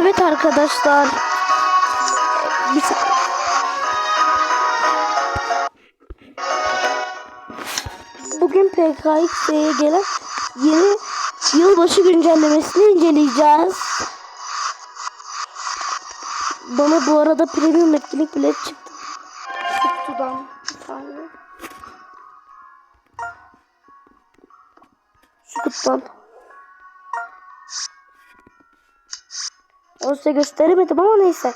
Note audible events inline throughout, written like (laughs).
Evet arkadaşlar. Sa- Bugün PKX'ye gelen yeni yılbaşı güncellemesini inceleyeceğiz. Bana bu arada premium etkinlik bile çıktı. Şu kutudan bir tane. Şu. Onu size gösteremedim ama neyse.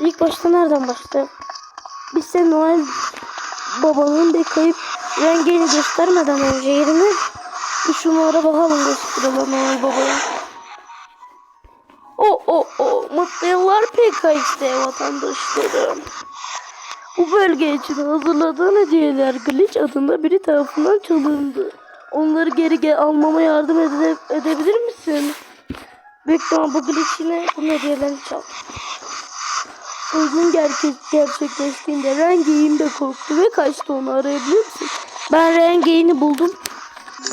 İlk başta nereden başlayalım? Biz size Noel babanın bir kayıp rengini göstermeden önce yerine bir şunlara bakalım gösterelim Noel babaya. O o o mutlu yıllar PKX'de vatandaşlarım. Bu bölge için hazırladığın hediyeler Glitch adında biri tarafından çalındı. Onları geri ge- almama yardım ede- edebilir misin? Büyük ihtimal bu Glitch yine bu hediyelerini çaldı. Uygun gerçek gerçekleştiğinde Rengeyin de korktu ve kaçtı onu arayabilir misin? Ben Rengeyin'i buldum.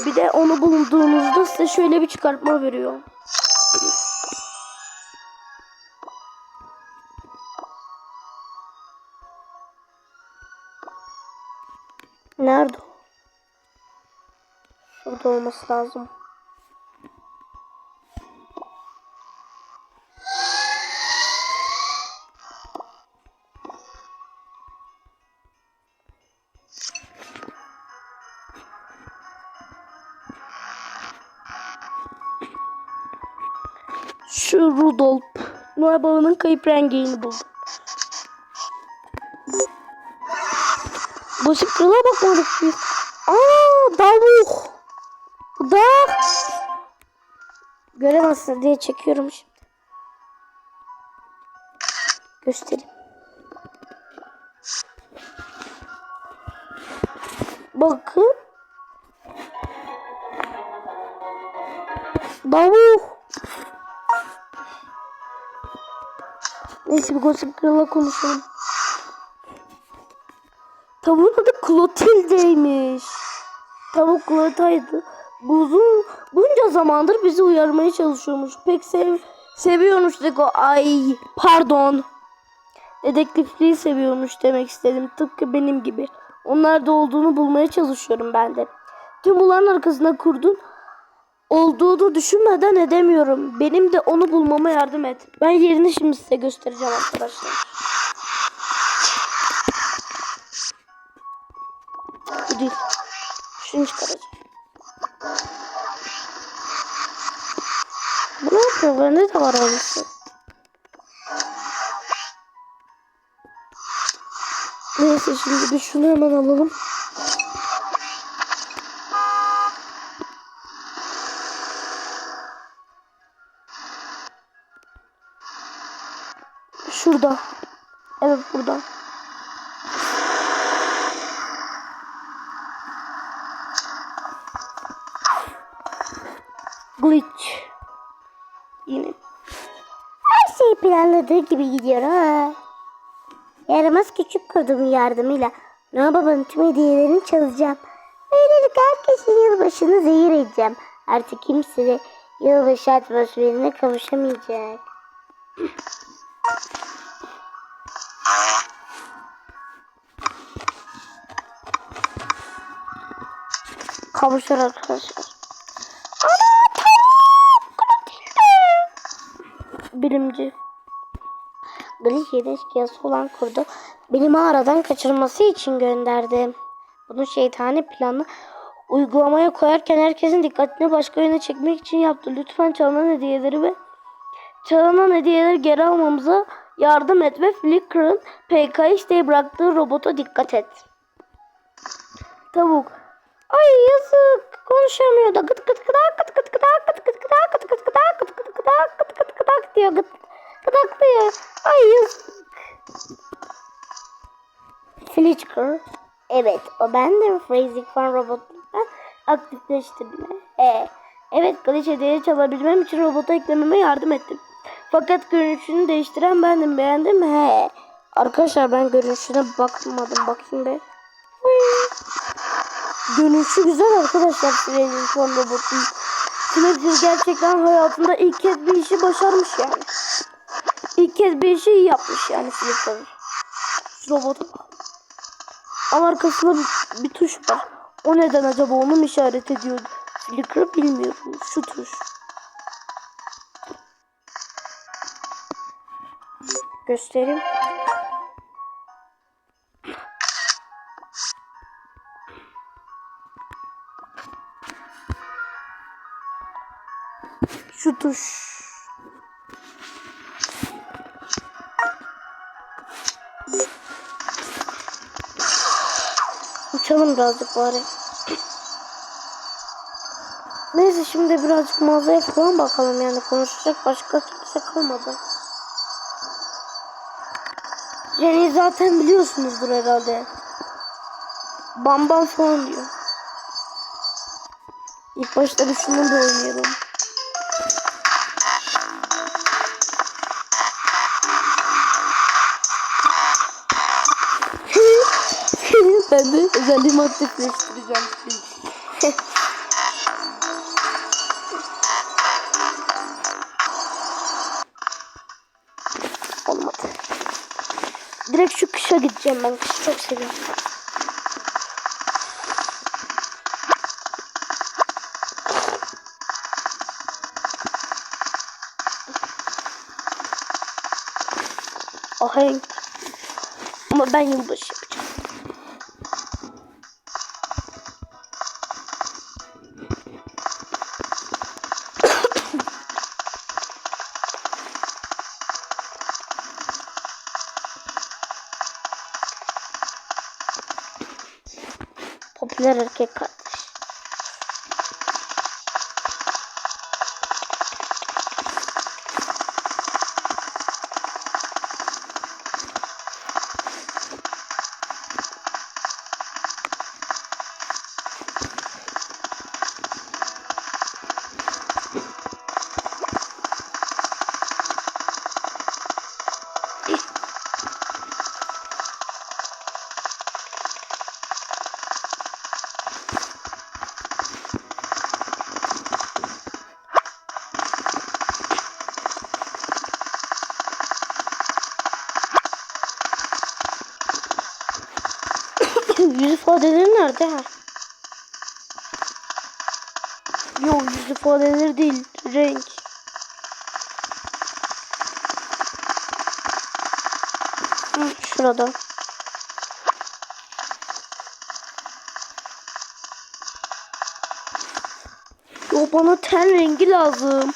Bir de onu bulduğunuzda size şöyle bir çıkartma veriyor. Nerede o? Şurada olması lazım. Şu Rudolf. Noel Baba'nın kayıp rengini buldum. Basit krala bakmadık biz. Aa davuk. Da. Göremezsin diye çekiyorum şimdi. Göstereyim. Bakın. Davuk. Neyse bir Gossip Girl'la konuşalım. Tavuğun adı Clotilde'ymiş. Tavuk Clotilde. Uzun bunca zamandır bizi uyarmaya çalışıyormuş. Pek sev seviyormuş Deko. Ay pardon. Dedektifliği seviyormuş demek istedim. Tıpkı benim gibi. Onlarda olduğunu bulmaya çalışıyorum ben de. Tüm bunların arkasında kurdun olduğunu düşünmeden edemiyorum. Benim de onu bulmama yardım et. Ben yerini şimdi size göstereceğim arkadaşlar. Bu değil. Şunu çıkaracağım. Bende de var aynısı. Neyse şimdi bir şunu hemen alalım. Planladığı gibi gidiyor ha. Yaramaz küçük kurdumun yardımıyla Noah Baba'nın tüm hediyelerini çalacağım. Böylelikle herkesin yılbaşını zehir edeceğim. Artık kimse de yılbaşı atmosferine kavuşamayacak. Kavuşur arkadaşlar. Bilimci. Glitch yedi eşkıyası olan kurdu beni mağaradan kaçırması için gönderdi. Bunu şeytani planı uygulamaya koyarken herkesin dikkatini başka yöne çekmek için yaptı. Lütfen çalınan hediyeleri ve çalınan hediyeleri geri almamıza yardım et ve Flickr'ın PKX'de bıraktığı robota dikkat et. Tavuk. Ay yazık. Konuşamıyor da gıt gıt gıdak gıt gıt gıdak gıt gıt gıdak gıt gıt gıdak gıt gıt gıdak gıt gıt gıdak diyor gıt gıdaklıyor. Ay yazık. Flicker. Evet o ben de Phrasing Fan robotlarından aktifleştirme. E, evet glitch hediye çalabilmem için robota eklememe yardım ettim. Fakat görünüşünü değiştiren bendim. Beğendin mi? He. Arkadaşlar ben görünüşüne bakmadım. Bakayım be. Görünüşü güzel arkadaşlar. Fred'in son robotun. Fletcher gerçekten hayatında ilk kez bir işi başarmış yani. İlk kez bir iyi yapmış yani. Şu robotu. Ama arkasında bir, bir tuş var. O neden acaba onu mu işaret ediyor? Flickr bilmiyorum. Şu tuş. Göstereyim. Şu tuş. Uçalım birazcık bari. Neyse şimdi birazcık mağazaya falan bakalım yani konuşacak başka kimse kalmadı. Yani zaten biliyorsunuzdur herhalde. Bam bam falan diyor. İlk başta şunu da oynayalım. Aktifleştireceğim. (laughs) Olmadı. Direkt şu kışa gideceğim ben. Kışı çok seviyorum. Ahenk. Ama ben yılbaşı. İfadeleri nerede ha? Yok yüz ifadeleri değil. Renk. Hı, şurada. Yo bana ten rengi lazım.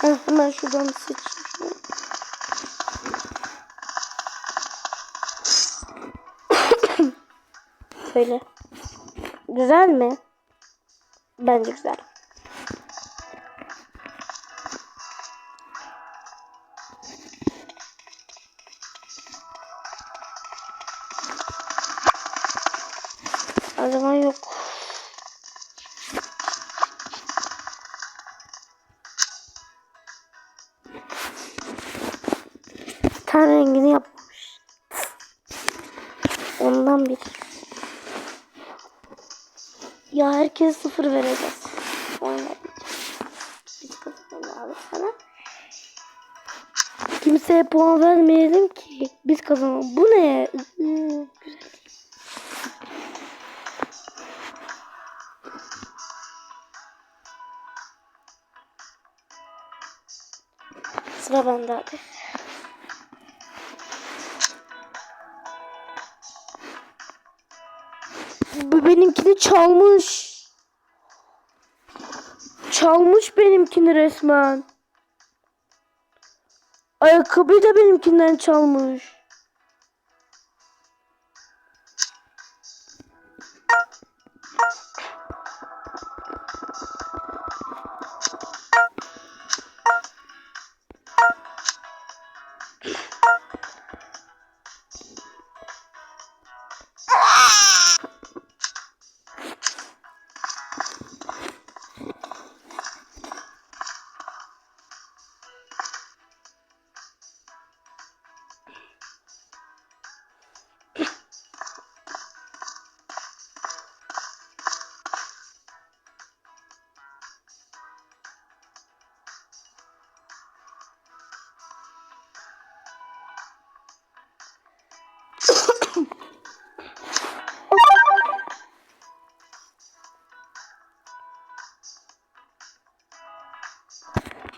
Heh, hemen şuradan bir Şöyle. Güzel mi? Bence güzel. Ya herkes sıfır vereceğiz. Abi. Kimseye puan vermeyelim ki. Biz kazanalım. Bu ne? Iı, Güzel. Sıra bende hadi. Bu benimkini çalmış. Çalmış benimkini resmen. Ayakkabıyı da benimkinden çalmış.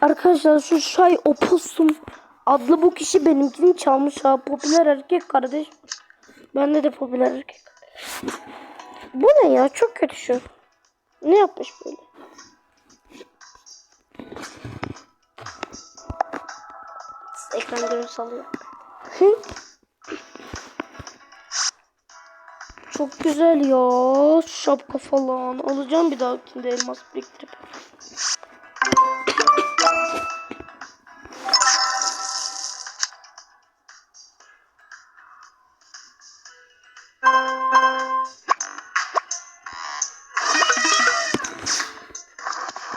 Arkadaşlar şu Şay Opossum adlı bu kişi benimkini çalmış ha. Popüler erkek kardeş. Bende de popüler erkek. Bu ne ya? Çok kötü şu. Ne yapmış böyle? Ekran görüntüsü alıyor. Çok güzel ya. Şapka falan. Alacağım bir dahakinde elmas biriktirip.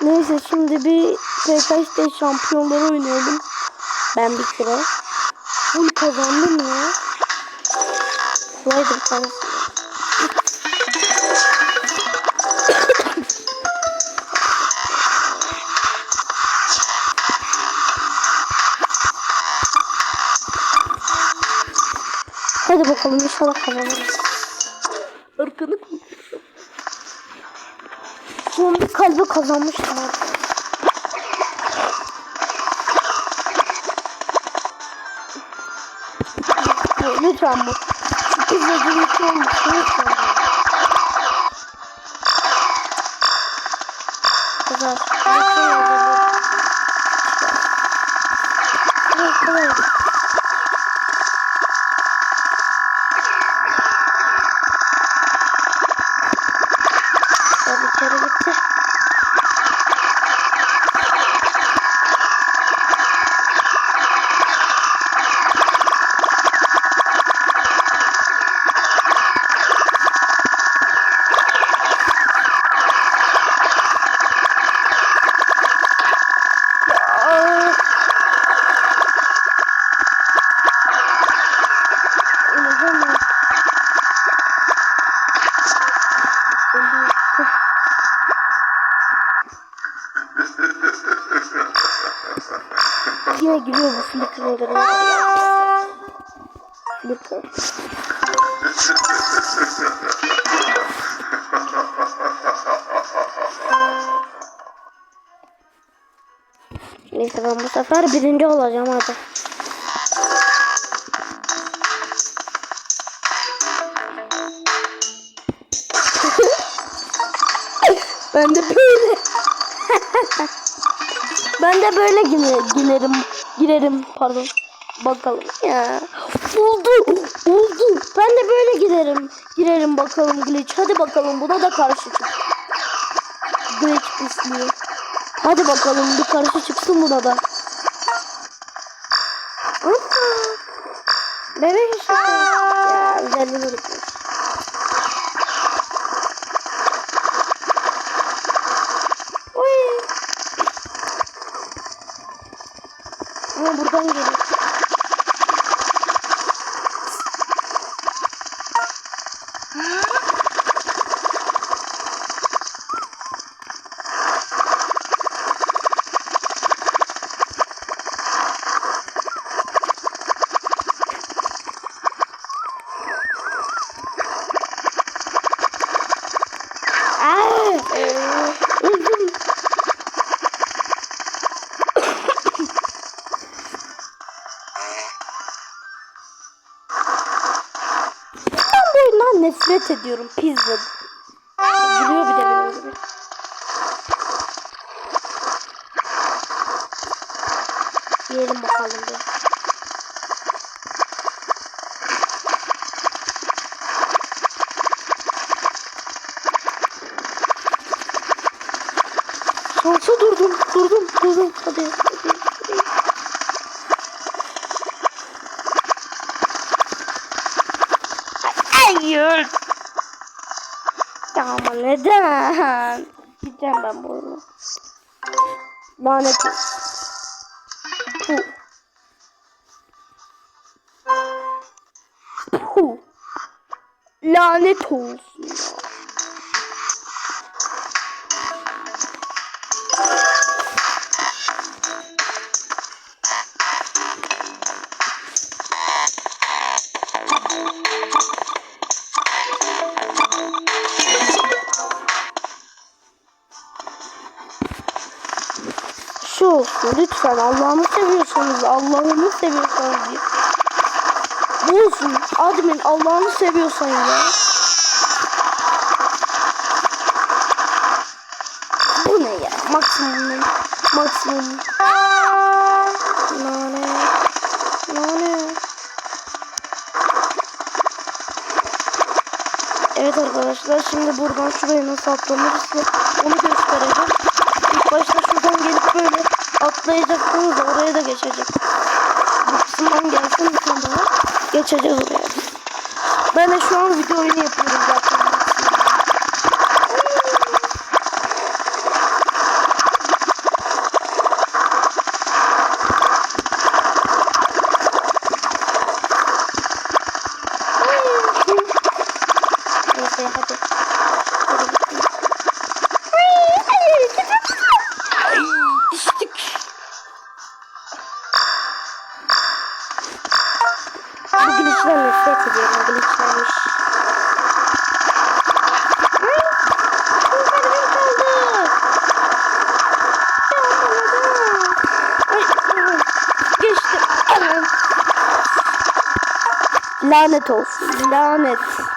Neyse şimdi bir PKX'de şampiyonları oynayalım. Ben bir kere. Full kazandım ya. Slider tanesi. Hadi bakalım inşallah kazanırız. Kalbe kazanmıştım artık. Lütfen bu. Sürpriz dediğim bir şey olmasın. Lütfen birinci olacağım hadi. (laughs) ben de böyle. (laughs) Ben de böyle gire, girerim. Girerim pardon. Bakalım ya. Oldu. Oldu. Ben de böyle girerim. Girerim bakalım glitch. Hadi bakalım buna da karşı çık. Glitch pisliği. Hadi bakalım bir karşı çıksın buna da. Ana. Bebek işte. Ya üzerine nefret ediyorum. Pizza. Gülüyor bir de gibi. Yiyelim bakalım bir. Şansa durdum, durdum, durdum. Hadi. Hayır. Ya ama neden? Gideceğim ben bu oyunu. Lanet olsun. Lanet olsun Lütfen Allah'ını seviyorsanız Allah'ını seviyorsanız ya. Bu olsun. Admin Allah'ını seviyorsan ya. Bu ne ya? Maksimum. Maksimum. Nane. Nane. Evet arkadaşlar şimdi buradan şuraya nasıl atlanırız onu göstereceğim. İlk başta şuradan gelip böyle atlayacaksınız oraya da geçecek. Bu kısımdan gelsin bir tane daha. Geçeceğiz oraya. Ben de şu an video oyunu yapıyorum zaten. Lanet olsun. Lanet.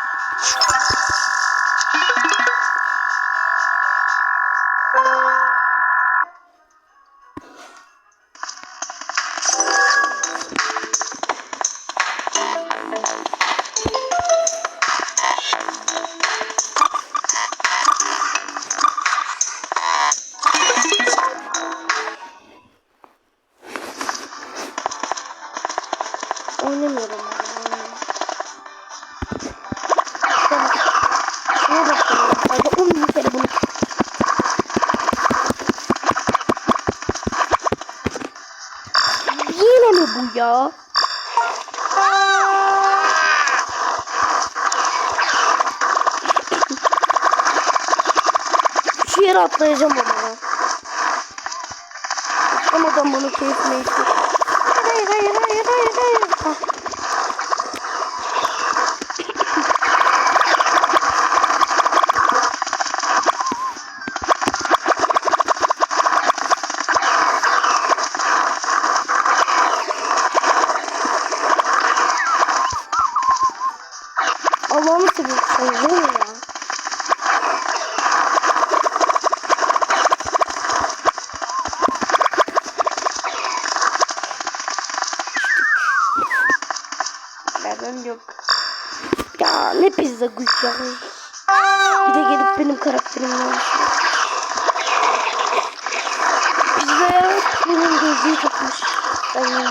Yere atlayacağım ama ya. Atlamadan bunu neyse. Hayır hayır hayır hayır hayır. Ah. Allah'ını seviyorsun değil mi ya? Nereden yok. Ya ne pizza güç ya. Bir de gelip benim karakterimle uğraşıyor. Pizzaya benim gözlüğü takmış. Ben yiyeyim.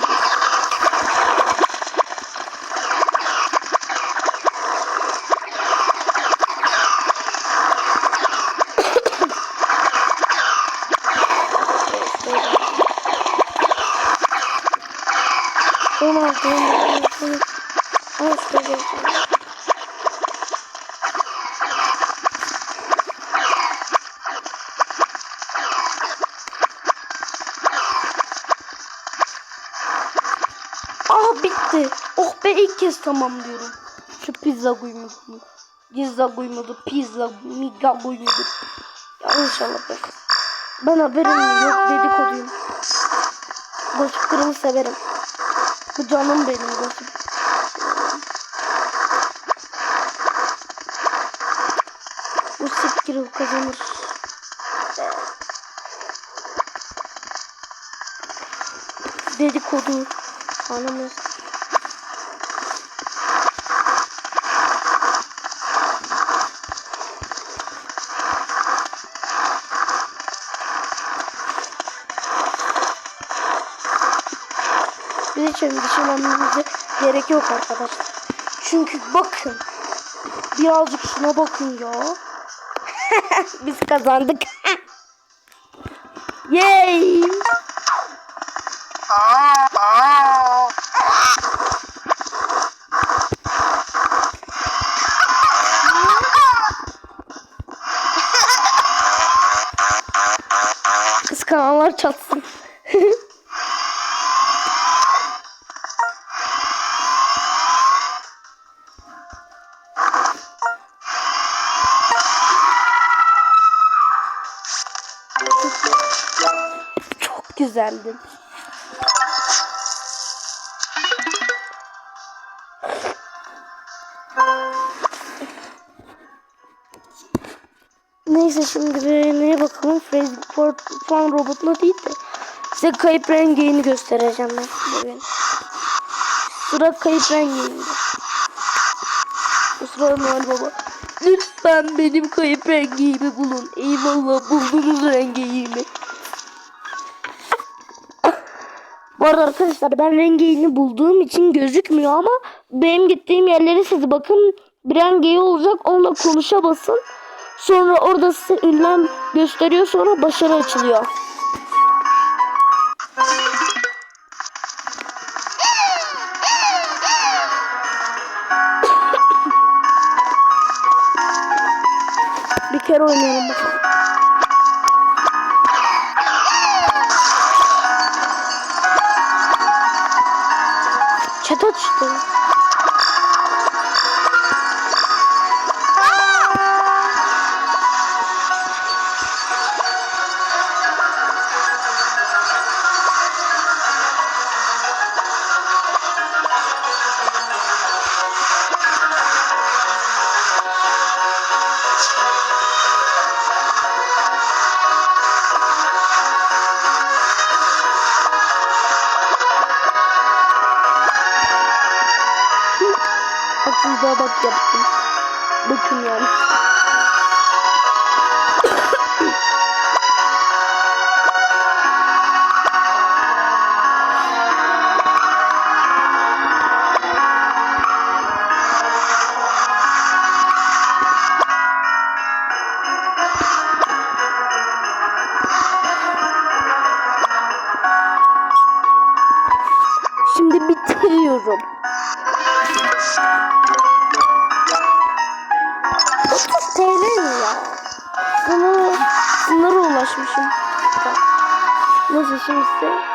On altı, on altı, on altı. Al işte gözlüğü. Ah bitti. Oh be ilk kez tamam diyorum. Şu pizza kuymudu. Pizza kuymudu. Pizza miga kuymudu. Ya inşallah be. Ben haberim yok dedikoduyum. Gossip Girl'ı severim. Bu canım benim Gossip. Gossip Girl kazanır. Dedikodu. Anlamıyorsun. Şimdi düşünmemize gerek yok arkadaşlar. Çünkü bakın. Birazcık şuna bakın ya. (laughs) Biz kazandık. Çok güzel. güzeldi. Neyse şimdi neye bakalım. Phrasing for Fun Robot'la değil de size kayıp rengini göstereceğim ben bugün. Sıra kayıp renginde. Sıra Noel Baba. Lütfen benim kayıp rengimi bulun. Eyvallah buldunuz rengimi. Bu arada arkadaşlar ben rengini bulduğum için gözükmüyor ama benim gittiğim yerlere siz bakın bir rengi olacak onunla konuşa basın. Sonra orada size ünlem gösteriyor sonra başarı açılıyor. Bir kere oynayalım bakalım. Chat açtı.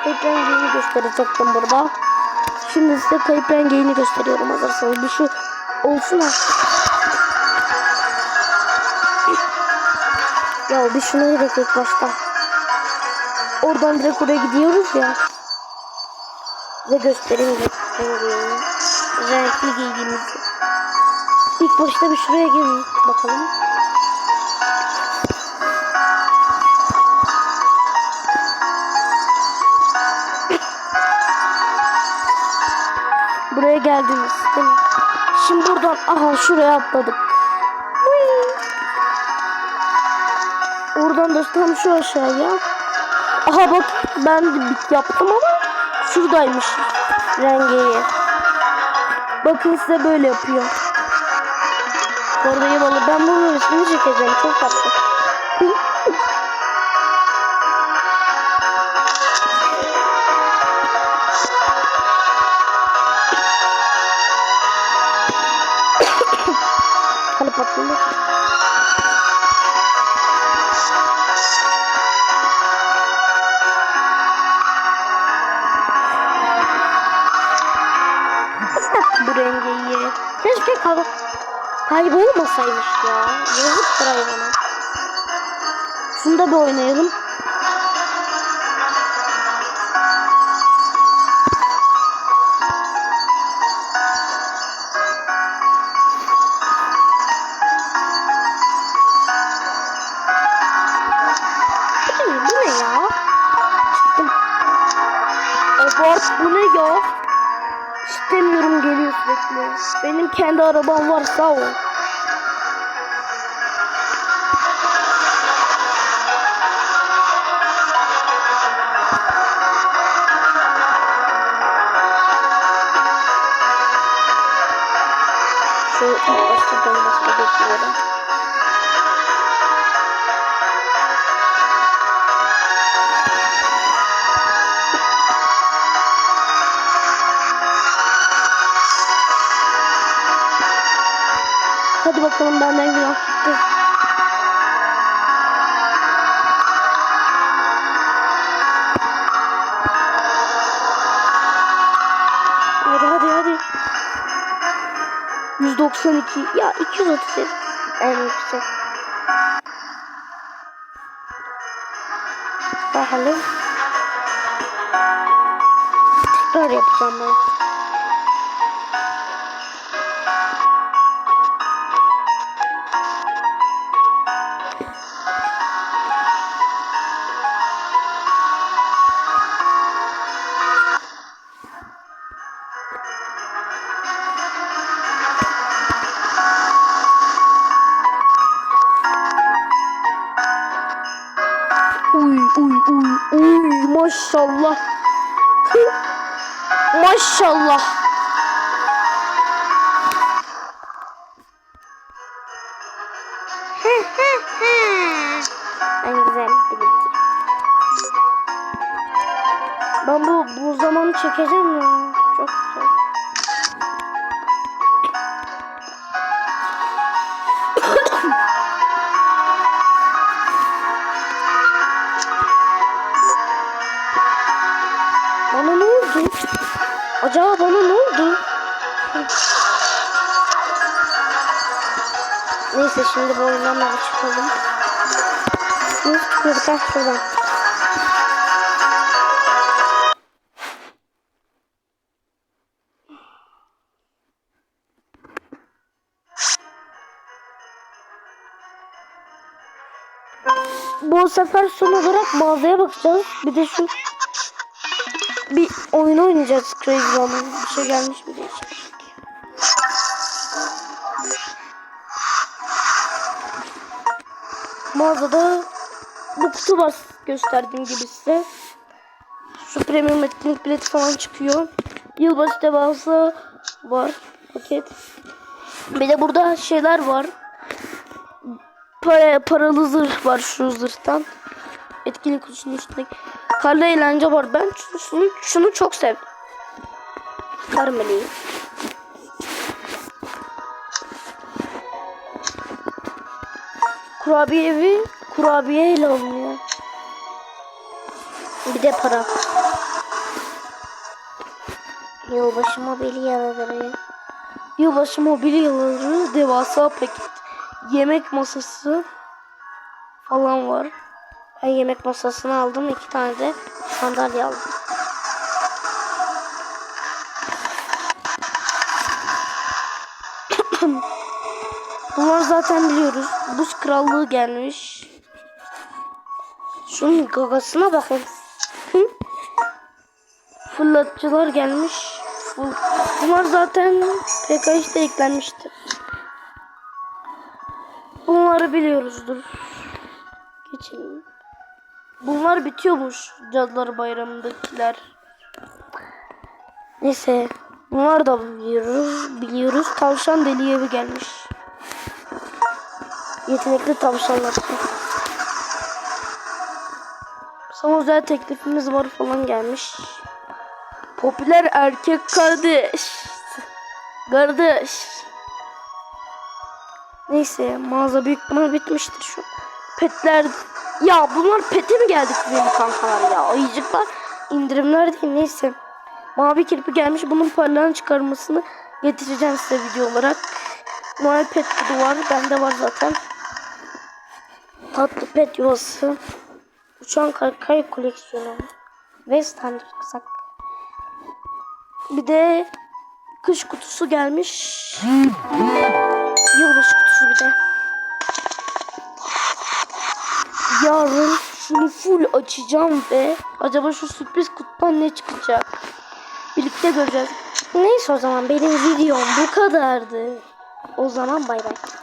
Kayıp rengini gösterecektim burada. Şimdi size kayıp rengini gösteriyorum hazırsanız. Bir şu olsun artık. Ya bir şuna gerek ilk başta. Oradan direkt oraya gidiyoruz ya. Size göstereyim rengini. Renkli giydiğimizi. İlk başta bir şuraya gelin bakalım. Geldiniz değil? Şimdi buradan aha şuraya atladık. Oradan da tam şu aşağıya. Aha bak ben de bit yaptım ama şuradaymış rengi. Bakın size böyle yapıyor. Orada yamalı. Ben bunun resmini çekeceğim. Çok tatlı. Kaybolmasaymış ya. Yazıktır hayvana. Şunu da bir oynayalım. İstemiyorum geliyor sürekli. Benim kendi arabam var sağ ol. Şu ilk başta dönmesini bekliyorum. Hadi bakalım benden günah gitti. 192 ya 237 en yüksek. Bakalım. Tekrar yapacağım ben. Maşallah. Maşallah. (laughs) En güzel benimki. Ben bu bu zamanı çekeceğim ya. Neyse şimdi bu oyundan da çıkalım. Nasıl çıkıyorduk ha şuradan. Bu sefer son olarak mağazaya bakacağız. Bir de şu bir oyun oynayacağız Crazy Woman. Bir şey gelmiş mi diye. Mağazada bu kutu var gösterdiğim gibi size. Şu premium etkinlik bileti falan çıkıyor. Yılbaşı devası var paket. Bir de burada şeyler var. Para, paralı zırh var şu zırhtan. Etkinlik kutusunun üstündeki. Karlı eğlence var. Ben şunu, şunu, çok sevdim. Kar Kurabiye evi kurabiye ile alınıyor. Bir de para. Yılbaşı mobilyaları. Yılbaşı mobilyaları, devasa paket, yemek masası falan var. Ben yemek masasını aldım. iki tane de sandalye aldım. Bunlar zaten biliyoruz. Buz krallığı gelmiş. Şunun gagasına bakın. (laughs) Fırlatıcılar gelmiş. Bu- Bunlar zaten PKX'de eklenmişti. Bunları biliyoruzdur. Geçelim. Bunlar bitiyormuş Cadılar Bayramı'ndakiler. Neyse. Bunlar da biliyoruz. Biliyoruz. Tavşan deli evi gelmiş. Yetenekli tavşanlar. Sana özel teklifimiz var falan gelmiş. Popüler erkek kardeş. Kardeş. Neyse mağaza büyük ihtimal bitmiştir şu. Petler ya bunlar pete mi geldik benim kankalar ya ayıcıklar indirimler değil neyse. Mavi kirpi gelmiş bunun parlağını çıkarmasını getireceğim size video olarak. Noel pet var bende var zaten. Tatlı pet yuvası. Uçan kaykay koleksiyonu. Ve standart kısak. Bir de kış kutusu gelmiş. Yılbaşı kutusu bir de. Yarın şunu full açacağım ve acaba şu sürpriz kutudan ne çıkacak? Birlikte göreceğiz. Neyse o zaman benim videom bu kadardı. O zaman bay bay.